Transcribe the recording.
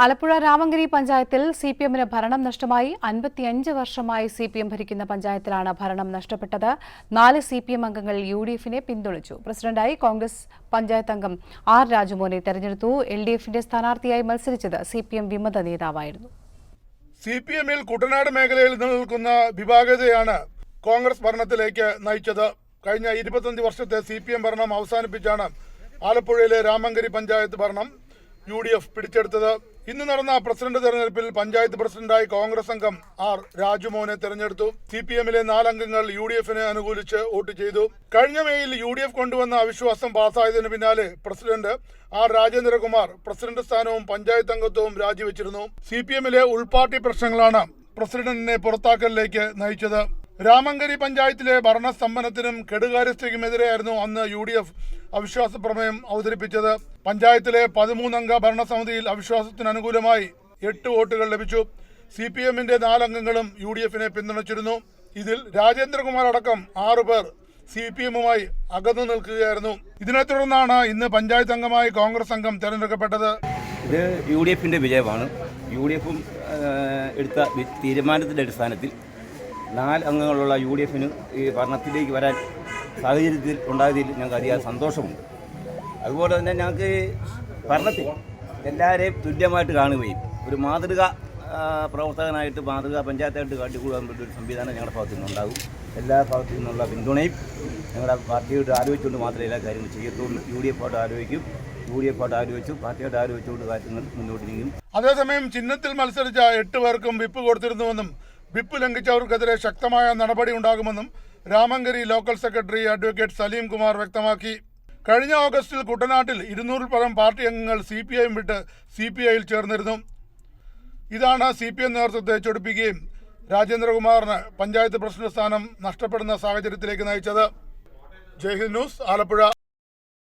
ആലപ്പുഴ രാമങ്കരി പഞ്ചായത്തിൽ C P എമ്മിന് ഭരണം നഷ്ടമായി. അൻപത്തിയഞ്ച് വർഷമായി സി പി എം ഭരിക്കുന്ന പഞ്ചായത്തിലാണ് ഭരണം നഷ്ടപ്പെട്ടത്. നാല് സി പി എം അംഗങ്ങൾ യു ഡി എഫിനെ പിന്തുണച്ചു. പ്രസിഡന്റായി കോൺഗ്രസ് പഞ്ചായത്ത് അംഗം ആർ രാജുമോനെ തെരഞ്ഞെടുത്തു. എൽ ഡി എഫിന്റെ സ്ഥാനാർത്ഥിയായി മത്സരിച്ചത് സി പി എം വിമത നേതാവായിരുന്നു. സി പി എമ്മിൽ കുട്ടനാട് മേഖലയിൽ നിലനിൽക്കുന്ന വിഭാഗതയാണ് കോൺഗ്രസ് ഭരണത്തിലേക്ക് നയിച്ചത്. കഴിഞ്ഞ ഇരുപത്തഞ്ച് വർഷത്തെ സി പി എം ഭരണം അവസാനിപ്പിച്ചാണ് ആലപ്പുഴയിലെ രാമങ്കരി പഞ്ചായത്ത് ഭരണം യു ഡി എഫ് പിടിച്ചെടുത്തത്. ഇന്ന് നടന്ന പ്രസിഡന്റ് തെരഞ്ഞെടുപ്പിൽ പഞ്ചായത്ത് പ്രസിഡന്റായി കോൺഗ്രസ് അംഗം ആർ രാജുമോനെ തെരഞ്ഞെടുത്തു. സി പി എമ്മിലെ നാലംഗങ്ങൾ യു ഡി എഫിനെ അനുകൂലിച്ച് വോട്ട് ചെയ്തു. കഴിഞ്ഞ മേയിൽ യു ഡി എഫ് കൊണ്ടുവന്ന അവിശ്വാസം പാസ്സായതിനു പിന്നാലെ പ്രസിഡന്റ് ആർ രാജേന്ദ്രകുമാർ പ്രസിഡന്റ് സ്ഥാനവും പഞ്ചായത്ത് അംഗത്വവും രാജിവെച്ചിരുന്നു. സി പി എമ്മിലെ ഉൾപാർട്ടി പ്രശ്നങ്ങളാണ് പ്രസിഡന്റിനെ പുറത്താക്കലിലേക്ക് നയിച്ചത്. രാമങ്കരി പഞ്ചായത്തിലെ ഭരണസ്തംഭനത്തിനും കെടുകാര്യസ്ഥയ്ക്കുമെതിരെയായിരുന്നു അന്ന് യു ഡി എഫ് അവിശ്വാസ പ്രമേയം അവതരിപ്പിച്ചത്. പഞ്ചായത്തിലെ പതിമൂന്നംഗ ഭരണസമിതിയിൽ അവിശ്വാസത്തിന് അനുകൂലമായി എട്ട് വോട്ടുകൾ ലഭിച്ചു. സി പി എമ്മിന്റെ നാലംഗങ്ങളും യു ഡി എഫിനെ പിന്തുണച്ചിരുന്നു. ഇതിൽ രാജേന്ദ്രകുമാർ അടക്കം ആറു പേർ സി പി എമ്മുമായി അകന്നു നിൽക്കുകയായിരുന്നു. ഇതിനെ തുടർന്നാണ് ഇന്ന് പഞ്ചായത്ത് അംഗമായി കോൺഗ്രസ് അംഗം തെരഞ്ഞെടുക്കപ്പെട്ടത്. ഇത് യു ഡി എഫിന്റെ വിജയമാണ്. യു ഡി എഫും എടുത്ത തീരുമാനത്തിന്റെ അടിസ്ഥാനത്തിൽ നാല് അംഗങ്ങളുള്ള യു ഡി എഫിന് ഈ ഭരണത്തിലേക്ക് വരാൻ സാഹചര്യത്തിൽ ഉണ്ടായതിൽ ഞങ്ങൾക്ക് അതിയായ സന്തോഷമുണ്ട്. അതുപോലെ തന്നെ ഞങ്ങൾക്ക് ഭരണത്തിൽ എല്ലാവരെയും തുല്യമായിട്ട് കാണുകയും ഒരു മാതൃക പ്രവർത്തകനായിട്ട് മാതൃക പഞ്ചായത്തായിട്ട് കാട്ടിക്കൂടാൻ വേണ്ടി ഒരു സംവിധാനം ഞങ്ങളുടെ ഭാഗത്തു നിന്നുണ്ടാകും എല്ലാ ഭാഗത്തു നിന്നുള്ള പിന്തുണയും ഞങ്ങളുടെ പാർട്ടിയോട് ആലോചിച്ചുകൊണ്ട് മാത്രമേ എല്ലാ കാര്യങ്ങളും ചെയ്യത്തുള്ളൂ. യു ഡി എഫോട്ട് ആലോചിക്കും. യു ഡി എഫോട്ട് ആലോചിച്ചു. പാർട്ടിയോട് ആലോചിച്ചുകൊണ്ട് കാര്യങ്ങൾ മുന്നോട്ട് നീങ്ങും. അതേസമയം ചിഹ്നത്തിൽ മത്സരിച്ച എട്ട് പേർക്കും വിപ്പ് കൊടുത്തിരുന്നുവെന്നും വിപ്പ് ലംഘിച്ചവർക്കെതിരെ ശക്തമായ നടപടി ഉണ്ടാകുമെന്നും Ramankari local secretary advocate Salim Kumar വ്യക്തമാക്കി. കഴിഞ്ഞ ഓഗസ്റ്റിൽ കുട്ടനാട്ടിൽ ഇരുന്നൂറിൽ പരം പാർട്ടി അംഗങ്ങൾ സി പി ഐ വിട്ട് സി പി ഐയിൽ ചേർന്നിരുന്നു. ഇതാണ് സി പി എം നേതൃത്വത്തെ ചൊടിപ്പിക്കുകയും രാജേന്ദ്രകുമാറിന് പഞ്ചായത്ത് പ്രസിഡന്റ് സ്ഥാനം നഷ്ടപ്പെടുന്ന സാഹചര്യത്തിലേക്ക് നയിച്ചത്. ജയ്ഹിന്ദ് ന്യൂസ് ആലപ്പുഴ.